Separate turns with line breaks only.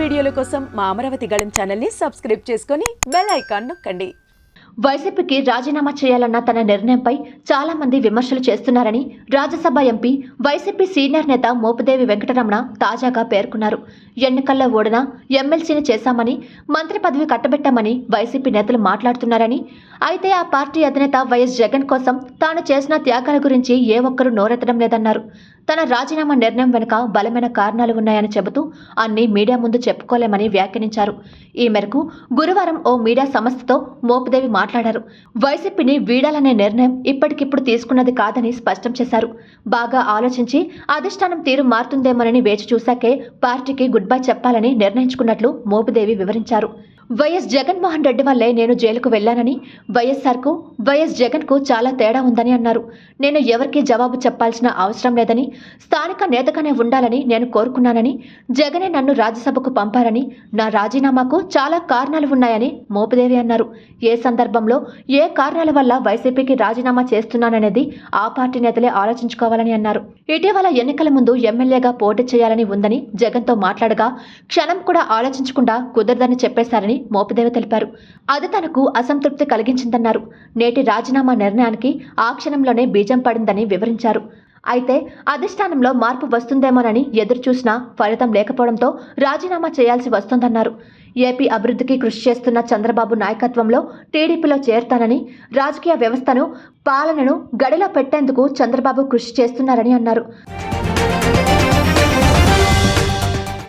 వీడియోల కోసం మా అమరావతి గళం ఛానల్ని సబ్స్క్రైబ్ చేసుకొని బెల్ ఐకాన్ నొక్కండి.
వైసీపీకి రాజీనామా చేయాలన్న తన నిర్ణయంపై చాలా మంది విమర్శలు చేస్తున్నారని రాజ్యసభ ఎంపీ వైసీపీ సీనియర్ నేత మోపదేవి వెంకటరమణ తాజాగా పేర్కొన్నారు. ఎన్నికల్లో ఓడిన ఎమ్మెల్సీని చేశామని మంత్రి పదవి కట్టబెట్టామని వైసీపీ నేతలు మాట్లాడుతున్నారని అయితే ఆ పార్టీ అధినేత వైఎస్ జగన్ కోసం తాను చేసిన త్యాగాల గురించి ఏ ఒక్కరూ నోరెత్తడం లేదన్నారు. తన రాజీనామా నిర్ణయం వెనుక బలమైన కారణాలు ఉన్నాయని చెబుతూ అన్ని మీడియా ముందు చెప్పుకోలేమని వ్యాఖ్యానించారు. ఈ మేరకు గురువారం ఓ మీడియా సంస్థతో మోపుదేవి మాట్లాడారు. వైసీపీని వీడాలనే నిర్ణయం ఇప్పటికిప్పుడు తీసుకున్నది కాదని స్పష్టం చేశారు. బాగా ఆలోచించి అధిష్టానం తీరు మారుతుందేమోనని వేచి చూశాకే పార్టీకి గుడ్ బై చెప్పాలని నిర్ణయించుకున్నట్లు మోపుదేవి వివరించారు. వైఎస్ జగన్మోహన్ రెడ్డి వల్లే నేను జైలుకు వెళ్ళానని వైఎస్ఆర్కు వైఎస్ జగన్కు చాలా తేడా ఉందని అన్నారు. నేను ఎవరికీ జవాబు చెప్పాల్సిన అవసరం లేదని స్థానిక నేతగానే ఉండాలని నేను కోరుకున్నానని జగనే నన్ను రాజ్యసభకు పంపారని నా రాజీనామాకు చాలా కారణాలు ఉన్నాయని మోపిదేవి అన్నారు. ఏ సందర్భంలో ఏ కారణాల వల్ల వైసీపీకి రాజీనామా చేస్తున్నాననేది ఆ పార్టీ నేతలే ఆలోచించుకోవాలని అన్నారు. ఇటీవల ఎన్నికల ముందు ఎమ్మెల్యేగా పోటీ చేయాలని ఉందని జగన్తో మాట్లాడగా క్షణం కూడా ఆలోచించకుండా కుదరదని చెప్పేశారని మోపిదేవి తెలిపారు. అది తనకు అసంతృప్తి కలిగించిందన్నారు. నేటి రాజీనామా నిర్ణయానికి ఆ క్షణంలోనే బీజం పడిందని వివరించారు. అయితే అధిష్టానంలో మార్పు వస్తుందేమోనని ఎదురుచూసినా ఫలితం లేకపోవడంతో రాజీనామా చేయాల్సి వస్తోందన్నారు. ఏపీ అభివృద్ధికి కృషి చేస్తున్న చంద్రబాబు నాయకత్వంలో టీడీపీలో చేరతానని రాజకీయ వ్యవస్థను పాలనను గడిలో పెట్టేందుకు చంద్రబాబు కృషి చేస్తున్నారని అన్నారు.